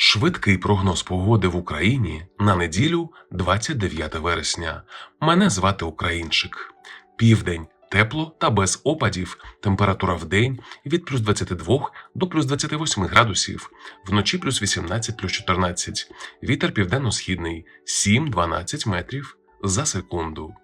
Швидкий прогноз погоди в Україні на неділю 29 вересня. Мене звати Українчик. Південь тепло та без опадів. Температура в день від плюс 22 до плюс 28 градусів, вночі плюс 18 плюс 14. Вітер південно-східний 7-12 метрів за секунду.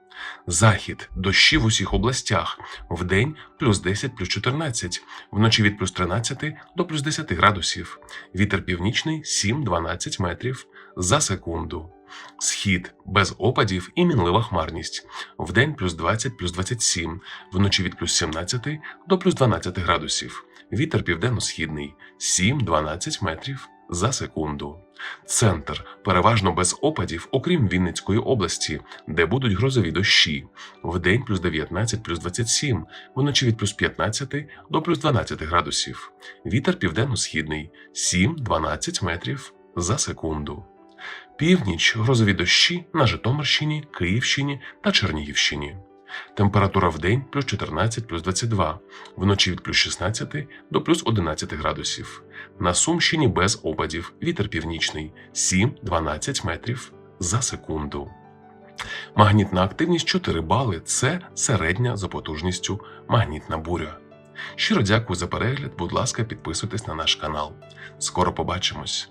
Захід дощі в усіх областях. Вдень плюс 10 плюс 14, вночі від плюс 13 до плюс 10 градусів. Вітер північний 7-12 метрів за секунду. Схід без опадів і мінлива хмарність. Вдень плюс 20 плюс 27, вночі від плюс 17 до плюс 12 градусів. Вітер південно-східний 7-12 метрів за секунду. Центр переважно без опадів, окрім Вінницької області, де будуть грозові дощі. Вдень плюс 19 плюс 27, вночі від плюс 15 до плюс 12 градусів. Вітер південно-східний 7-12 метрів за секунду. Північ грозові дощі на Житомирщині, Київщині та Чернігівщині. Температура в день плюс 14 плюс 22, вночі від плюс 16 до плюс 11 градусів. На Сумщині без опадів, вітер північний 7-12 метрів за секунду. Магнітна активність 4 бали це середня за потужністю магнітна буря. Щиро дякую за перегляд. Будь ласка, підписуйтесь на наш канал. Скоро побачимось.